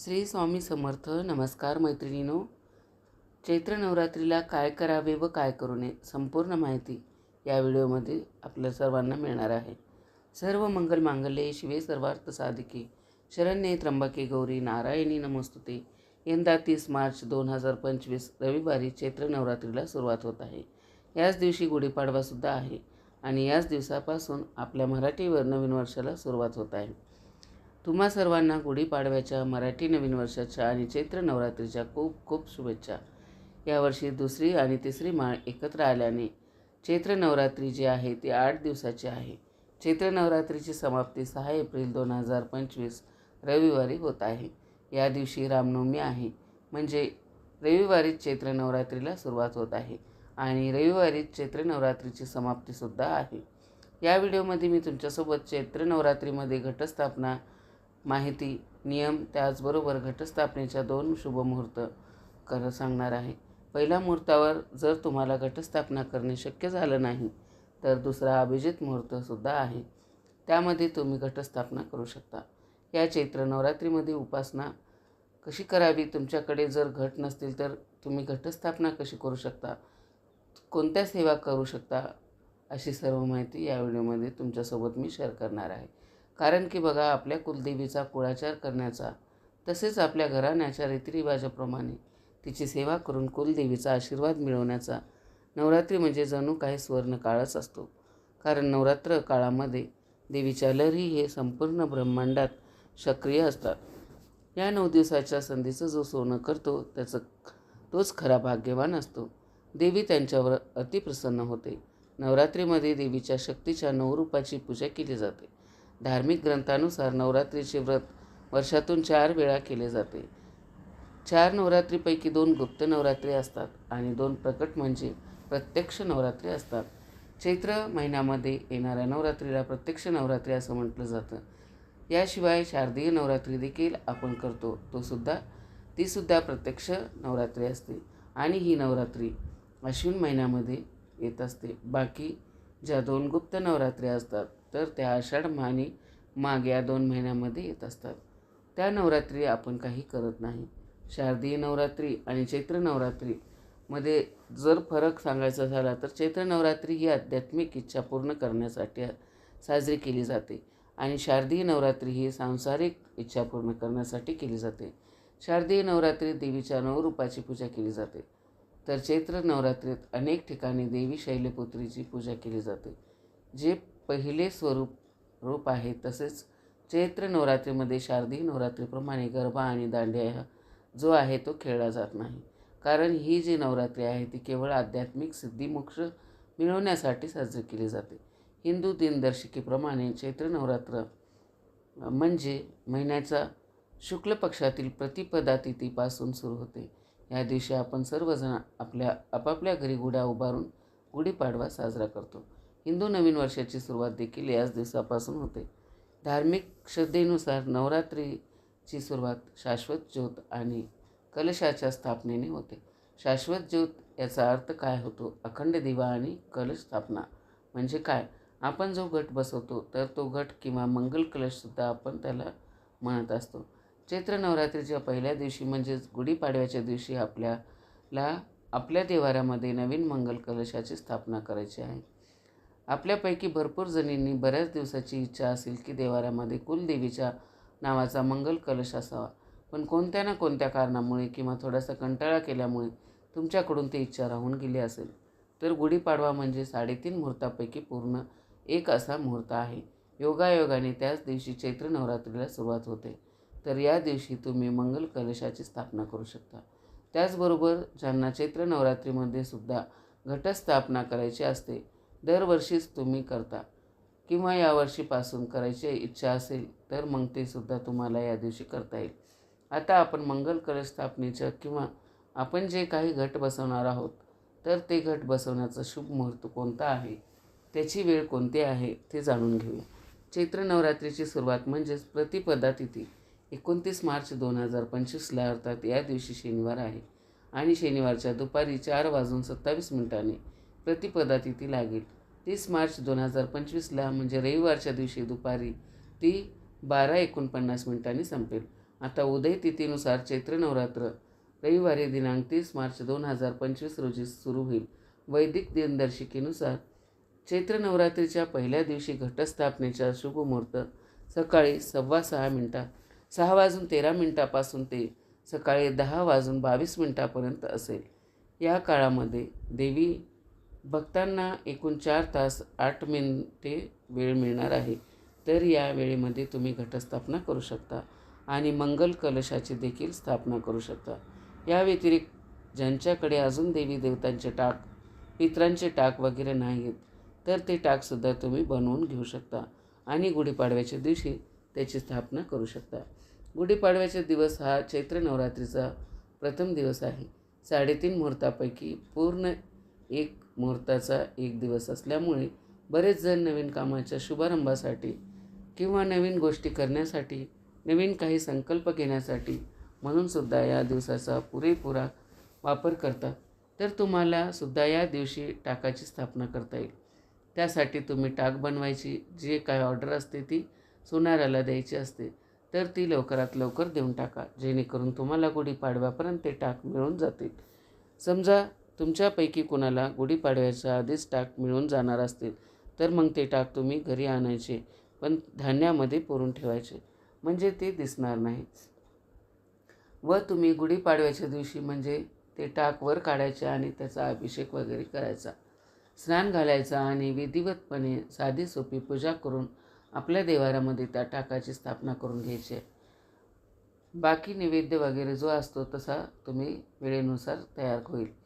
श्री स्वामी समर्थ नमस्कार मैत्रिणीनो. चैत्र नवरात्रीला काय करावे व काय करू नये संपूर्ण माहिती या व्हिडिओमध्ये आपल्या सर्वांना मिळणार आहे. सर्व मंगल मांगल्ये शिवे सर्वार्थ साधिके. शरण्ये त्र्यंबके गौरी नारायणी नमस्तुते. यंदा तीस मार्च दोन हजार पंचवीस रविवारी चैत्र नवरात्रीला सुरुवात होत आहे. याच दिवशी गुढीपाडवासुद्धा आहे आणि याच दिवसापासून आपल्या मराठीवर नवीन वर्षाला सुरुवात होत आहे. तुम्हा सर्वांना गुढीपाडव्याच्या मराठी नवीन वर्षाच्या आणि चैत्र नवरात्रीच्या खूप खूप शुभेच्छा. यावर्षी दुसरी आणि तिसरी माळ एकत्र आल्याने चैत्र नवरात्री जी आहे ती आठ दिवसाची आहे. चैत्र नवरात्रीची समाप्ती सहा एप्रिल दोन हजार पंचवीस रविवारी होत आहे. या दिवशी रामनवमी आहे. म्हणजे रविवारीच चैत्र नवरात्रीला सुरुवात होत आहे आणि रविवारीच चैत्र नवरात्रीची समाप्तीसुद्धा आहे. या व्हिडिओमध्ये मी तुमच्यासोबत चैत्र नवरात्रीमध्ये घटस्थापना माहिती नियम त्याचबरोबर घटस्थापनेच्या दोन शुभमुहूर्त कर सांगणार आहे. पहिल्या मुहूर्तावर जर तुम्हाला घटस्थापना करणे शक्य झालं नाही तर दुसरा अभिजित मुहूर्तसुद्धा आहे. त्यामध्ये तुम्ही घटस्थापना करू शकता. या चैत्र नवरात्रीमध्ये उपासना कशी करावी? तुमच्याकडे जर घट नसतील तर तुम्ही घटस्थापना कशी करू शकता? कोणत्या सेवा करू शकता? अशी सर्व माहिती या व्हिडिओमध्ये तुमच्यासोबत मी शेअर करणार आहे. कारण की बघा आपल्या कुलदेवीचा कुळाचार करण्याचा तसेच आपल्या घराण्याच्या रीतिरिवाजाप्रमाणे तिची सेवा करून कुलदेवीचा आशीर्वाद मिळवण्याचा नवरात्री म्हणजे जणू काही सुवर्ण काळच असतो. कारण नवरात्र काळामध्ये देवीच्या लहरी हे संपूर्ण ब्रह्मांडात सक्रिय असतात. या नऊ दिवसाच्या संधीचं जो सोनं करतो त्याचं तोच खरा भाग्यवान असतो. देवी त्यांच्यावर अतिप्रसन्न होते. नवरात्रीमध्ये देवीच्या शक्तीच्या नवरूपाची पूजा केली जाते. धार्मिक ग्रंथानुसार नवरात्रीचे व्रत वर्षातून चार वेळा केले जाते. चार नवरात्रीपैकी दोन गुप्त नवरात्री असतात आणि दोन प्रकट म्हणजे प्रत्यक्ष नवरात्री असतात. चैत्र महिन्यामध्ये येणाऱ्या नवरात्रीला प्रत्यक्ष नवरात्री असं म्हटलं जातं. याशिवाय शारदीय नवरात्री देखील आपण करतो. तोसुद्धा तीसुद्धा प्रत्यक्ष नवरात्री असते आणि ही नवरात्री अश्विन महिन्यामध्ये येत असते. बाकी ज्या दोन गुप्त नवरात्री असतात तर त्या आषाढ आणि माग या दोन महिन्यामध्ये येत असतात. त्या नवरात्री आपण काही करत नाही. शारदीय नवरात्री आणि चैत्र नवरात्रीमध्ये जर फरक सांगायचा झाला तर चैत्र नवरात्री ही आध्यात्मिक इच्छा पूर्ण करण्यासाठी साजरी केली जाते आणि शारदीय नवरात्री ही सांसारिक इच्छा पूर्ण करण्यासाठी केली जाते. शारदीय नवरात्रीत देवीच्या नवरूपाची पूजा केली जाते. तर चैत्र नवरात्रीत अनेक ठिकाणी देवी शैलपुत्रीची पूजा केली जाते जे पहिले स्वरूप रूप आहे. तसेच चैत्र नवरात्रीमध्ये शारदीय नवरात्रीप्रमाणे गरबा आणि दांडिया जो आहे तो खेळला जात नाही. कारण ही जी नवरात्री आहे ती केवळ आध्यात्मिक सिद्धिमोक्ष मिळवण्यासाठी साजरी केली जाते. हिंदू दिनदर्शिकेप्रमाणे चैत्र नवरात्र म्हणजे महिन्याचा शुक्ल पक्षातील प्रतिपदा तिथीपासून सुरू होते. या दिवशी आपण सर्वजण आपल्या आपापल्या घरी गुढ्या उभारून गुढीपाडवा साजरा करतो. हिंदू नवीन वर्षाची सुरुवात देखील याच दिवसापासून होते. धार्मिक श्रद्धेनुसार नवरात्रीची सुरुवात शाश्वत ज्योत आणि कलशाच्या स्थापनेने होते. शाश्वत ज्योत याचा अर्थ काय होतो? अखंड दिवा आणि कलश स्थापना म्हणजे काय? आपण जो घट बसवतो तर तो घट किंवा मंगल कलशसुद्धा आपण त्याला म्हणत असतो. चैत्र नवरात्रीच्या पहिल्या दिवशी म्हणजेच गुढीपाडव्याच्या दिवशी आपल्याला आपल्या देवाऱ्यामध्ये नवीन मंगल कलशाची स्थापना करायची आहे. आपल्यापैकी भरपूर जणींनी बऱ्याच दिवसाची इच्छा असेल की देवाऱ्यामध्ये कुलदेवीच्या नावाचा मंगल कलश असावा. पण कोणत्या ना कोणत्या कारणामुळे किंवा थोडासा कंटाळा केल्यामुळे तुमच्याकडून ती इच्छा राहून गेली असेल? तर गुढीपाडवा म्हणजे साडेतीन मुहूर्तापैकी पूर्ण एक असा मुहूर्त आहे. योगायोगाने त्याच दिवशी चैत्र नवरात्रीला सुरुवात होते. तर या दिवशी तुम्ही मंगल कलशाची स्थापना करू शकता. त्याचबरोबर ज्यांना चैत्र नवरात्रीमध्ये सुद्धा घटस्थापना करायची असते दरवर्षीच तुम्ही करता. किंवा यावर्षीपासून करायची इच्छा असेल तर मग ते सुद्धा तुम्हाला या दिवशी करता येईल. आता आपण मंगल कलश स्थापनेचं किंवा आपण जे काही घट बसवणार आहोत तर ते घट बसवण्याचं शुभ मुहूर्त कोणता आहे? त्याची वेळ कोणती आहे ते जाणून घेऊया. चैत्र नवरात्रीची सुरुवात म्हणजेच प्रतिपदा तिथी एकोणतीस मार्च दोन हजार पंचवीसला अर्थात या दिवशी शनिवार आहे. आणि शनिवारच्या दुपारी चार वाजून सत्तावीस मिनिटांनी प्रतिपदा तिथी लागेल. तीस मार्च दोन हजार पंचवीसला म्हणजे रविवारच्या दिवशी दुपारी ती बारा एकोणपन्नास मिनिटांनी संपेल. आता उदय तिथीनुसार चैत्र नवरात्र रविवारी दिनांक तीस मार्च दोन हजार पंचवीस रोजी सुरू होईल. वैदिक दिनदर्शिकेनुसार चैत्र नवरात्रीच्या पहिल्या दिवशी घटस्थापनेचा शुभमुहूर्त सकाळी सव्वा सहा मिनटा सहा वाजून तेरा मिनटापासून ते सकाळी दहा वाजून बावीस मिनटापर्यंत असेल. या काळामध्ये देवी भक्तांना एकूण चार तास आठ मिनिटे वेळ मिळणार आहे. तर या वेळेमध्ये तुम्ही घटस्थापना करू शकता आणि मंगल कलशाची देखील स्थापना करू शकता. या व्यतिरिक्त ज्यांच्याकडे अजून देवी देवतांचे टाक पित्रांचे टाक वगैरे नाहीत तर ते टाकसुद्धा तुम्ही बनवून घेऊ शकता आणि गुढीपाडव्याच्या दिवशी त्याची स्थापना करू शकता. गुढीपाडव्याचा दिवस हा चैत्र नवरात्रीचा प्रथम दिवस आहे. साडेतीन मुहूर्तापैकी पूर्ण एक मुहूर्ताचा एक दिवस असल्यामुळे बरेच जण नवीन कामाच्या शुभारंभासाठी किंवा नवीन गोष्टी करण्यासाठी नवीन काही संकल्प घेण्यासाठी म्हणूनसुद्धा या दिवसाचा पुरेपुरा वापर करतात. तर तुम्हाला सुद्धा या दिवशी टाकाची स्थापना करता येईल. त्यासाठी तुम्ही टाक बनवायची जे काय ऑर्डर असते ती सोनाराला द्यायची असते तर ती लवकरात लवकर देऊन टाका जेणेकरून तुम्हाला गुढीपाडव्यापर्यंत ते टाक मिळून जातील. समजा तुमच्यापैकी कुणाला गुढीपाडव्याच्या आधीच टाक मिळून जाणार असतील तर मग ते टाक तुम्ही घरी आणायचे पण धान्यामध्ये पुरून ठेवायचे. म्हणजे ते दिसणार नाही. व तुम्ही गुढीपाडव्याच्या दिवशी म्हणजे ते टाक वर काढायचे आणि त्याचा अभिषेक वगैरे करायचा. स्नान घालायचा आणि विधिवतपणे साधी सोपी पूजा करून आपल्या देवारामध्ये त्या टाकाची स्थापना करून घ्यायची. आहे बाकी नैवेद्य वगैरे जो असतो तसा तुम्ही वेळेनुसार तयार होईल.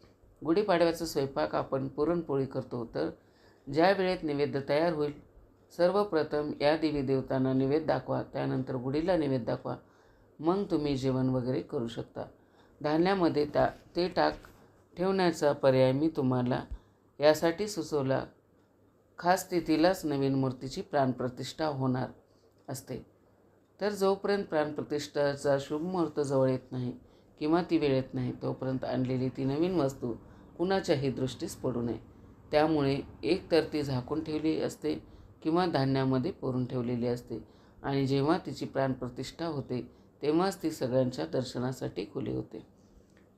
गुढीपाडव्याचा स्वयंपाक आपण पुरणपोळी करतो तर ज्या वेळेत नैवेद्य तयार होईल सर्वप्रथम या देवी देवतांना नैवेद्य दाखवा त्यानंतर गुढीला नैवेद्य दाखवा मग तुम्ही जेवण वगैरे करू शकता. धान्यामध्ये ता ते टाक ठेवण्याचा पर्याय मी तुम्हाला यासाठी सुचवला. खास तिथीलाच नवीन मूर्तीची प्राणप्रतिष्ठा होणार असते. तर जोपर्यंत प्राणप्रतिष्ठाचा शुभ मुहूर्त जवळ येत नाही किंवा ती वेळ येत नाही तोपर्यंत आणलेली ती नवीन वस्तू कुणाच्याही दृष्टीस पडू नये. त्यामुळे एक तर ती झाकून ठेवली असते किंवा धान्यामध्ये पुरून ठेवलेली असते आणि जेव्हा तिची प्राणप्रतिष्ठा होते तेव्हाच ती सगळ्यांच्या दर्शनासाठी खुली होते.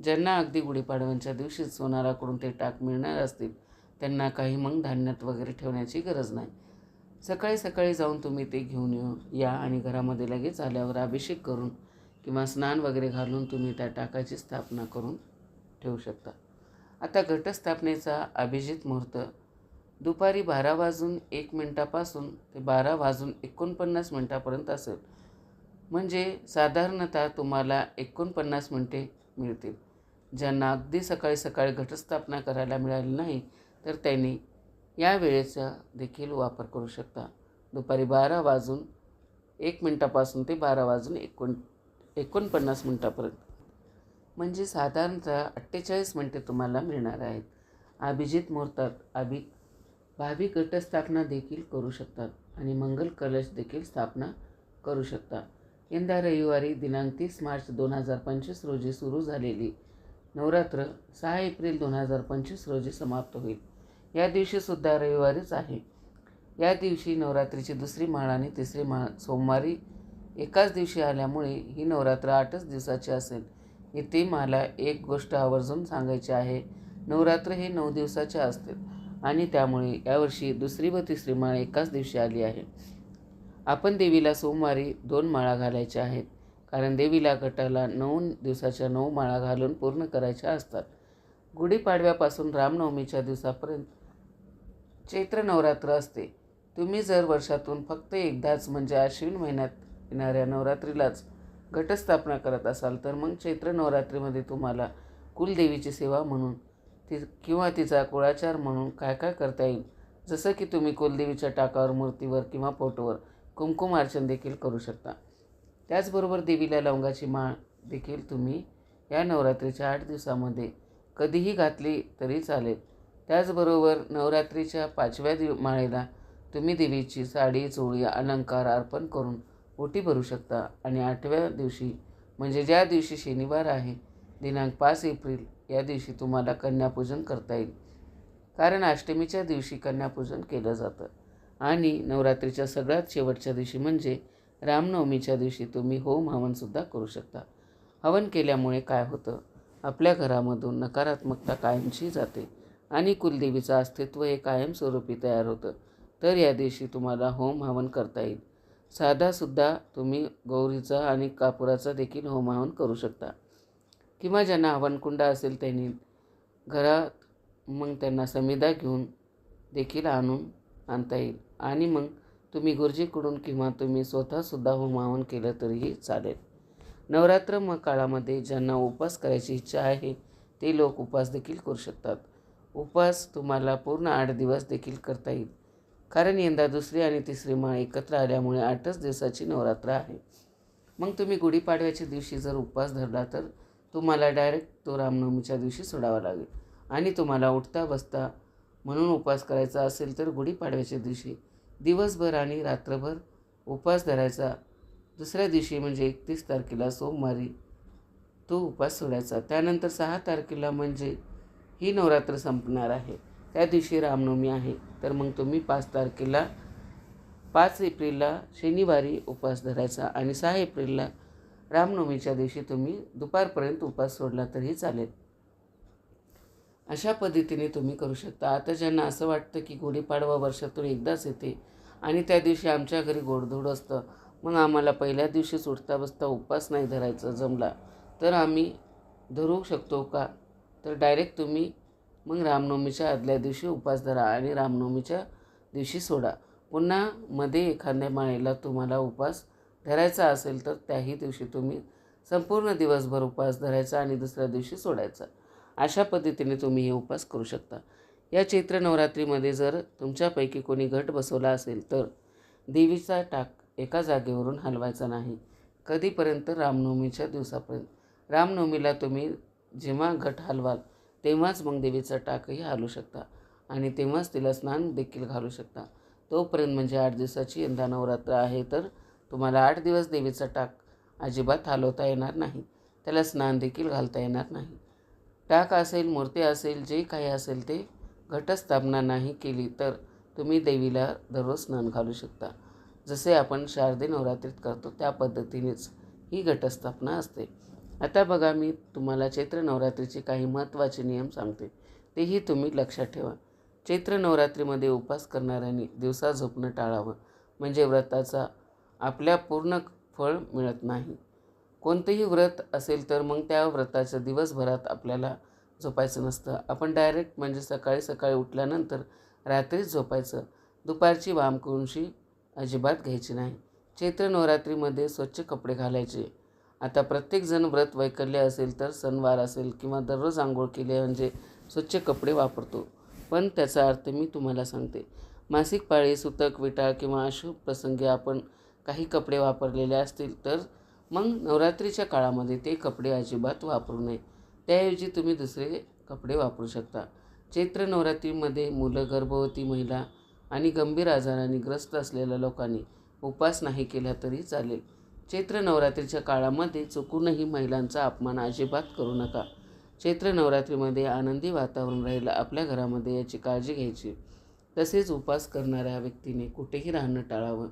ज्यांना अगदी गुढीपाडव्यांच्या दिवशीच सोनाराकडून ते टाक मिळणार असतील त्यांना काही मग धान्यात वगैरे ठेवण्याची गरज नाही. सकाळी सकाळी जाऊन तुम्ही ते घेऊन येऊ या आणि घरामध्ये लगेच आल्यावर अभिषेक करून किंवा स्नान वगैरे घालून तुम्ही त्या टाकाची स्थापना करून ठेवू शकता. आता घटस्थापनेचा अभिजित मुहूर्त. दुपारी बारा वाजून एक मिनटापासून ते बारा वाजून एकोणपन्नास मिनटापर्यंत असेल. म्हणजे साधारणतः तुम्हाला एकोणपन्नास मिनटे मिळतील. ज्यांना अगदी सकाळी सकाळी घटस्थापना करायला मिळाली नाही तर त्यांनी या वेळेचा देखील वापर करू शकता. दुपारी बारा वाजून एक मिनटापासून ते बारा वाजून एकोण एकोणपन्नास मिनटापर्यंत. म्हणजे साधारणतः अठ्ठेचाळीस मिनटे तुम्हाला मिळणार आहेत. अभिजित मुहूर्तात अभि भावी घटस्थापना देखील करू शकतात आणि मंगल कलश देखील स्थापना करू शकता यंदा रविवारी दिनांक तीस मार्च दोन हजार पंचवीस रोजी सुरू झालेली नवरात्र सहा एप्रिल दोन हजार पंचवीस रोजी समाप्त होईल. या दिवशीसुद्धा रविवारीच आहे. या दिवशी नवरात्रीची दुसरी माळ आणि तिसरी माळ सोमवारी एकाच दिवशी आल्यामुळे ही नवरात्र आठच दिवसाची असेल. इथे मला एक गोष्ट आवर्जून सांगायची आहे. नवरात्र हे नऊ दिवसाचे असते आणि त्यामुळे यावर्षी दुसरी व तिसरी माळ एकाच दिवशी आली आहे. आपण देवीला सोमवारी दोन माळा घालायच्या आहेत. कारण देवीला गटाला नऊ दिवसाच्या नऊ माळा घालून पूर्ण करायच्या असतात. गुढीपाडव्यापासून रामनवमीच्या दिवसापर्यंत चैत्र नवरात्र असते. तुम्ही जर वर्षातून फक्त एकदाच म्हणजे आश्विन महिन्यात येणाऱ्या नवरात्रीलाच घटस्थापना करत असाल तर मग चैत्र नवरात्रीमध्ये तुम्हाला कुलदेवीची सेवा म्हणून ती किंवा तिचा कुळाचार म्हणून काय काय करता येईल? जसं की तुम्ही कुलदेवीच्या टाकावर मूर्तीवर किंवा फोटोवर कुमकुम अर्चन देखील करू शकता. त्याचबरोबर देवीला लवंगाची माळ देखील तुम्ही या नवरात्रीच्या आठ दिवसामध्ये कधीही घातली तरी चालेल. त्याचबरोबर नवरात्रीच्या पाचव्या दिव माळेला तुम्ही देवीची साडी चोळी अलंकार अर्पण करून ओटी भरू शकता. आणि आठव्या दिवशी म्हणजे ज्या दिवशी शनिवार आहे दिनांक पाच एप्रिल या दिवशी तुम्हाला कन्यापूजन करता येईल. कारण अष्टमीच्या दिवशी कन्यापूजन केलं जातं. आणि नवरात्रीच्या सगळ्यात शेवटच्या दिवशी म्हणजे रामनवमीच्या दिवशी तुम्ही होम हवनसुद्धा करू शकता. हवन केल्यामुळे काय होतं? आपल्या घरामधून नकारात्मकता कायमची जाते. आणि कुलदेवीचं अस्तित्व हे कायमस्वरूपी तयार होतं. तर या दिवशी तुम्हाला होम हवन करता येईल. साधासुद्धा तुम्ही गौरीचा आणि कापुराचा देखील होमाहन करू शकता. किंवा ज्यांना हवनकुंड असेल त्यांनी घरात मग त्यांना समिधा घेऊन देखील आणून आणता येईल. आणि मग तुम्ही गुरुजीकडून किंवा तुम्ही स्वतःसुद्धा होमाहन केलं तरीही चालेल. नवरात्र म काळामध्ये ज्यांना उपवास करायची इच्छा आहे ते लोक उपवास देखील करू शकतात. उपवास तुम्हाला पूर्ण आठ दिवस देखील करता येईल. कारण यंदा दुसरी आणि तिसरी माळ एकत्र आल्यामुळे आठच दिवसाची नवरात्र आहे. मग तुम्ही गुढीपाडव्याच्या दिवशी जर उपवास धरला तर तुम्हाला डायरेक्ट तो रामनवमीच्या दिवशी सोडावा लागेल. आणि तुम्हाला उठता बसता म्हणून उपवास करायचा असेल तर गुढीपाडव्याच्या दिवशी दिवसभर आणि रात्रभर उपवास धरायचा. दुसऱ्या दिवशी म्हणजे एकतीस तारखेला सोमवारी तो उपवास सोडायचा. त्यानंतर सहा तारखेला म्हणजे ही नवरात्र संपणार आहे. त्या दिवशी रामनवमी आहे. तर मग तुम्ही पाच तारखेला पाच एप्रिलला शनिवारी उपवास धरायचा आणि सहा एप्रिलला रामनवमीच्या दिवशी तुम्ही दुपारपर्यंत उपवास सोडला तरीही चालेल. अशा पद्धतीने तुम्ही करू शकता. आता ज्यांना असं वाटतं की गुढीपाडवा वर्षातून एकदाच येते आणि त्या दिवशी आमच्या घरी गोडधोड असतं मग आम्हाला पहिल्या दिवशीच उठता बसता उपवास नाही धरायचा जमला तर आम्ही धरू शकतो का? तर डायरेक्ट तुम्ही मग रामनवमीच्या आदल्या दिवशी उपवास धरा आणि रामनवमीच्या दिवशी सोडा. पुन्हा मध्ये एखाद्या माळेला तुम्हाला उपवास धरायचा असेल तर त्याही दिवशी तुम्ही संपूर्ण दिवसभर उपवास धरायचा आणि दुसऱ्या दिवशी सोडायचा. अशा पद्धतीने तुम्ही हे उपवास करू शकता. या चैत्र नवरात्रीमध्ये जर तुमच्यापैकी कोणी घट बसवला असेल तर देवीचा टाक एका जागेवरून हलवायचा नाही. कधीपर्यंत? रामनवमीच्या दिवसापर्यंत. रामनवमीला तुम्ही जेव्हा घट हलवाल तेव्हाच मग देवीचा टाकही हालू शकता आणि तेव्हाच तिला स्नान देखील घालू शकता. तोपर्यंत म्हणजे आठ दिवसाची यंदा नवरात्र आहे तर तुम्हाला आठ दिवस देवीचा टाक अजिबात हलवता येणार नाही. त्याला स्नान देखील घालता येणार नाही. टाक असेल मूर्ती असेल जे काही असेल ते घटस्थापना नाही केली तर तुम्ही देवीला दररोज स्नान घालू शकता. जसे आपण शारदे नवरात्रीत करतो त्या पद्धतीनेच ही घटस्थापना असते. आता बघा मी तुम्हाला चैत्र नवरात्रीचे काही महत्त्वाचे नियम सांगते. तेही तुम्ही लक्षात ठेवा. चैत्र नवरात्रीमध्ये उपवास करणाऱ्यांनी दिवसा झोपणं टाळावं. म्हणजे व्रताचा आपल्या पूर्ण फळ मिळत नाही. कोणतंही व्रत असेल तर मग त्या व्रताच्या दिवसभरात आपल्याला झोपायचं नसतं. आपण डायरेक्ट म्हणजे सकाळी सकाळी उठल्यानंतर रात्रीच झोपायचं. दुपारची वामकुंशी अजिबात घ्यायची नाही. चैत्र नवरात्रीमध्ये स्वच्छ कपडे घालायचे. आता प्रत्येकजण व्रत वैकल्य असेल तर सणवार असेल किंवा दररोज आंघोळ केले म्हणजे स्वच्छ कपडे वापरतो. पण त्याचा अर्थ मी तुम्हाला सांगते. मासिक पाळी सुतक विटाळ किंवा अशुभ प्रसंगी आपण काही कपडे वापरलेले असतील तर मग नवरात्रीच्या काळामध्ये ते कपडे अजिबात वापरू नये. त्याऐवजी तुम्ही दुसरे कपडे वापरू शकता. चैत्र नवरात्रीमध्ये मुलं गर्भवती महिला आणि गंभीर आजाराने ग्रस्त असलेल्या लोकांनी उपास नाही केला तरी चालेल. चैत्र नवरात्रीच्या काळामध्ये चुकूनही महिलांचा अपमान अजिबात करू नका. चैत्र नवरात्रीमध्ये आनंदी वातावरण राहिलं आपल्या घरामध्ये याची काळजी घ्यायची. तसेच उपास करणाऱ्या व्यक्तीने कुठेही राहणं टाळावं.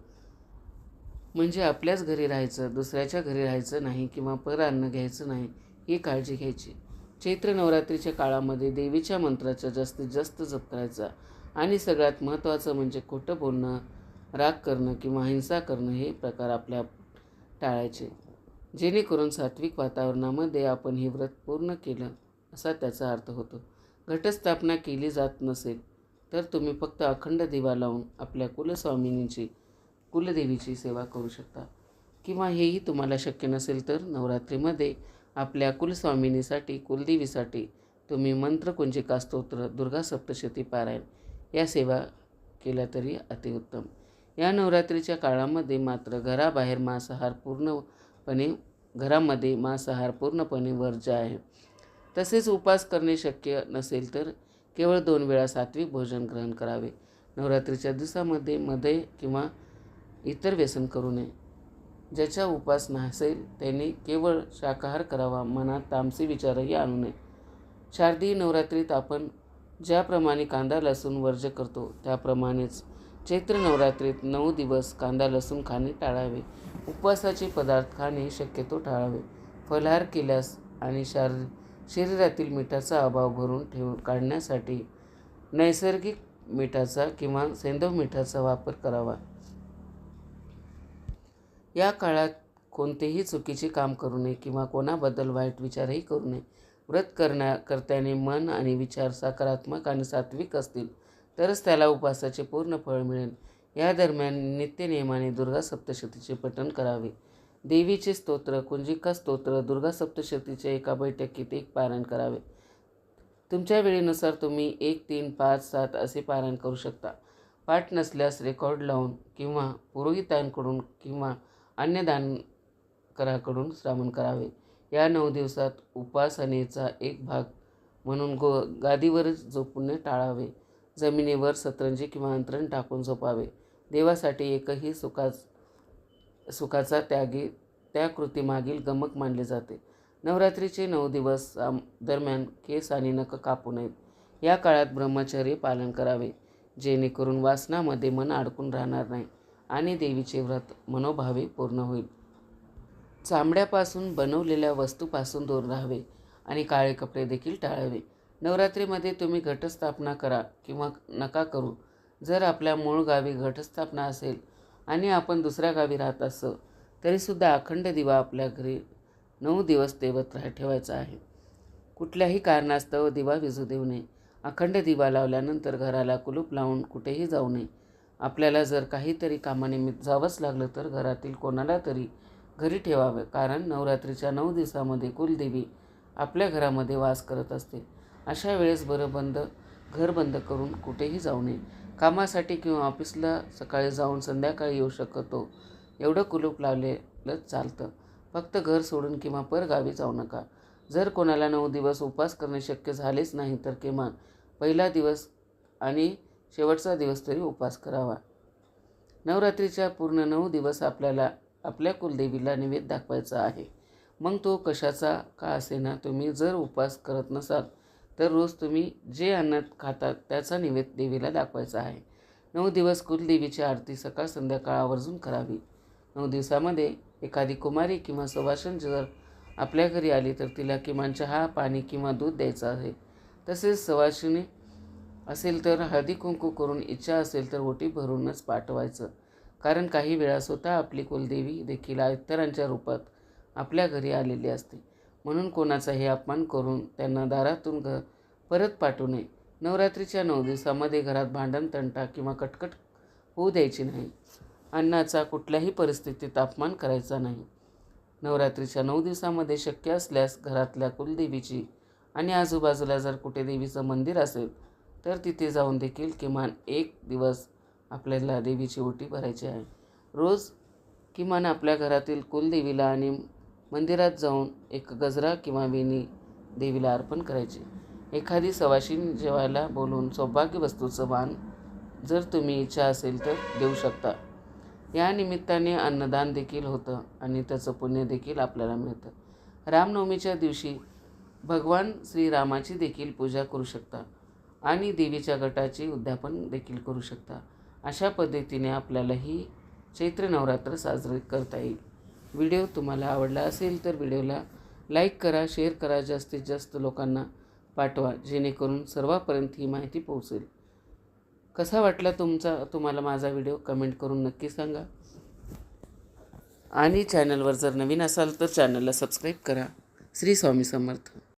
म्हणजे आपल्याच घरी राहायचं दुसऱ्याच्या घरी राहायचं नाही किंवा पर अन्न घ्यायचं नाही ही काळजी घ्यायची. चैत्र नवरात्रीच्या काळामध्ये देवीच्या मंत्राचा जास्तीत जास्त जप करायचा आणि सगळ्यात महत्त्वाचं म्हणजे खोटं बोलणं राग करणं किंवा हिंसा करणं हे प्रकार आपल्या टाळायचे. जेणेकरून सात्विक वातावरणामध्ये आपण हे व्रत पूर्ण केलं असा त्याचा अर्थ होतो. घटस्थापना केली जात नसेल तर तुम्ही फक्त अखंड दिवा लावून आपल्या कुलस्वामिनीची कुलदेवीची सेवा करू शकता. किंवा हेही तुम्हाला शक्य नसेल तर नवरात्रीमध्ये आपल्या कुलस्वामिनीसाठी कुलदेवीसाठी तुम्ही मंत्रकुंजिका स्तोत्र दुर्गा सप्तशती पारायण या सेवा केल्या तरी अतिउत्तम. या नवरात्रीच्या काळामध्ये मात्र घराबाहेर मांसाहार पूर्णपणे घरामध्ये मांसाहार पूर्णपणे वर्ज्य आहे. तसेच उपास करणे शक्य नसेल तर केवळ दोन वेळा सात्विक भोजन ग्रहण करावे. नवरात्रीच्या दिवसामध्ये मध्ये किंवा इतर व्यसन करू नये. ज्याचा उपास नसेल त्याने केवळ शाकाहार करावा मनात तामसी विचारही आणू नये. शारदीय नवरात्रीत आपण ज्याप्रमाणे कांदा लसूण वर्ज करतो त्याप्रमाणेच चैत्र नवरात्रीत नऊ दिवस कांदा लसूण खाणे टाळावे. उपवासाचे पदार्थ खाणे शक्यतो टाळावे. फलहार केल्यास आणि शार शरीरातील मिठाचा अभाव भरून ठेव काढण्यासाठी नैसर्गिक मिठाचा किंवा सेंधव मिठाचा वापर करावा. या काळात कोणतेही चुकीचे काम करू नये किंवा कोणाबद्दल वाईट विचारही करू नये. व्रत करण्या करत्याने मन आणि विचार सकारात्मक आणि सात्विक असतील. तरच त्याला उपवासाचे पूर्ण फळ मिळेल. या दरम्यान नित्यनियमाने दुर्गा सप्तशतीचे पठण करावे. देवीचे स्तोत्र कुंजिका स्तोत्र दुर्गा सप्तशतीचे एका बैठकीत एक पारायण करावे. तुमच्या वेळेनुसार तुम्ही एक तीन पाच सात असे पारायण करू शकता. पाठ नसल्यास रेकॉर्ड लावून किंवा पुरोहितांकडून किंवा अन्य दानकराकडून श्रावण करावे. या नऊ दिवसात उपासनेचा एक भाग म्हणून गो गादीवरच झोपणे टाळावे. जमिनीवर सतरंजी किंवा अंतरण टाकून झोपावे. देवासाठी एकही सुखा सुखाचा त्यागी त्या कृतीमागील गमक मानले जाते. नवरात्रीचे नऊ दिवस आम- दरम्यान केस आणि नख कापू नयेत या काळात ब्रह्मचर्य पालन करावे जेणेकरून वासनामध्ये मन अडकून राहणार नाही आणि देवीचे व्रत मनोभावे पूर्ण होईल. चामड्यापासून बनवलेल्या वस्तूपासून दूर राहावे आणि काळे कपडे देखील टाळावे. नवरात्रीमध्ये तुम्ही घटस्थापना करा किंवा नका करू. जर आपल्या मूळ गावी घटस्थापना असेल आणि आपण दुसऱ्या गावी राहत असं तरीसुद्धा अखंड दिवा आपल्या घरी नऊ दिवस तेवत राह ठेवायचा आहे. कुठल्याही कारणास्तव दिवा विजू देऊ नये. अखंड दिवा लावल्यानंतर घराला कुलूप लावून कुठेही जाऊ नये. आपल्याला जर काहीतरी कामानिमित्त जावंच लागलं तर घरातील कोणाला तरी घरी ठेवावे कारण नवरात्रीच्या नऊ दिवसामध्ये कुलदेवी आपल्या घरामध्ये वास करत असते. अशा वेळेस बरं बंद घर बंद करून कुठेही जाऊ नये. कामासाठी किंवा ऑफिसला सकाळी जाऊन संध्याकाळी येऊ शकतो. एवढं कुलूप लावलेलंच चालतं. फक्त घर सोडून किंवा परगावी जाऊ नका. जर कोणाला नऊ दिवस उपवास करणे शक्य झालेच नाही तर किमान पहिला दिवस आणि शेवटचा दिवस तरी उपवास करावा. नवरात्रीच्या पूर्ण नऊ दिवस आपल्याला आपल्या कुलदेवीला निवेद दाखवायचा आहे. मग तो कशाचा का असेना तुम्ही जर उपवास करत नसाल तर रोज तुम्ही जे अन्न खातात त्याचा निवेद देवीला दाखवायचा आहे. नऊ दिवस कुलदेवीची आरती सकाळ संध्याकाळ आवर्जून करावी. नऊ दिवसामध्ये एखादी कुमारी किंवा सुवासन जर आपल्या घरी आली तर तिला किमान चहा पाणी किंवा दूध द्यायचं आहे. तसेच सवाशिनी असेल तर हळदी कुंकू करून इच्छा असेल तर ओटी भरूनच पाठवायचं. कारण काही वेळा स्वतः आपली कुलदेवी देखील इतरांच्या रूपात आपल्या घरी आलेली असते. म्हणून कोणाचाही अपमान करून त्यांना दारातून घ परत पाठवू नये. नवरात्रीच्या नऊ दिवसामध्ये घरात भांडण तंटा किंवा कटकट होऊ द्यायची नाही. अन्नाचा कुठल्याही परिस्थितीत अपमान करायचा नाही. नवरात्रीच्या नऊ दिवसामध्ये शक्य असल्यास घरातल्या कुलदेवीची आणि आजूबाजूला जर कुठे देवीचं मंदिर असेल तर तिथे जाऊन देखील किमान एक दिवस आपल्याला देवीची ओटी भरायची आहे. रोज किमान आपल्या घरातील कुलदेवीला आणि मंदिरात जाऊन एक गजरा किंवा वेणी देवीला अर्पण करायची. एखादी सवाशीन जेवायला बोलून सौभाग्य वस्तूचं वाण जर तुम्ही इच्छा असेल तर देऊ शकता. या निमित्ताने अन्नदान देखील होतं आणि त्याचं पुण्य देखील आपल्याला मिळतं. रामनवमीच्या दिवशी भगवान श्रीरामाची देखील पूजा करू शकता आणि देवीच्या गटाचे उद्यापन देखील करू शकता. अशा पद्धतीने आपल्यालाही चैत्र नवरात्र साजरे करता येईल. व्हिडिओ तुम्हाला आवडला असेल तर व्हिडिओला लाईक करा शेअर करा जास्तीत जास्त लोकांना पाठवा जेणेकरून सर्वांपर्यंत ही माहिती पोहोचेल. कसा वाटला तुमचा तुम्हाला माझा व्हिडिओ? कमेंट करून नक्की सांगा. आणि चॅनलवर जर नवीन असाल तर चॅनलला सबस्क्राईब करा. श्री स्वामी समर्थ.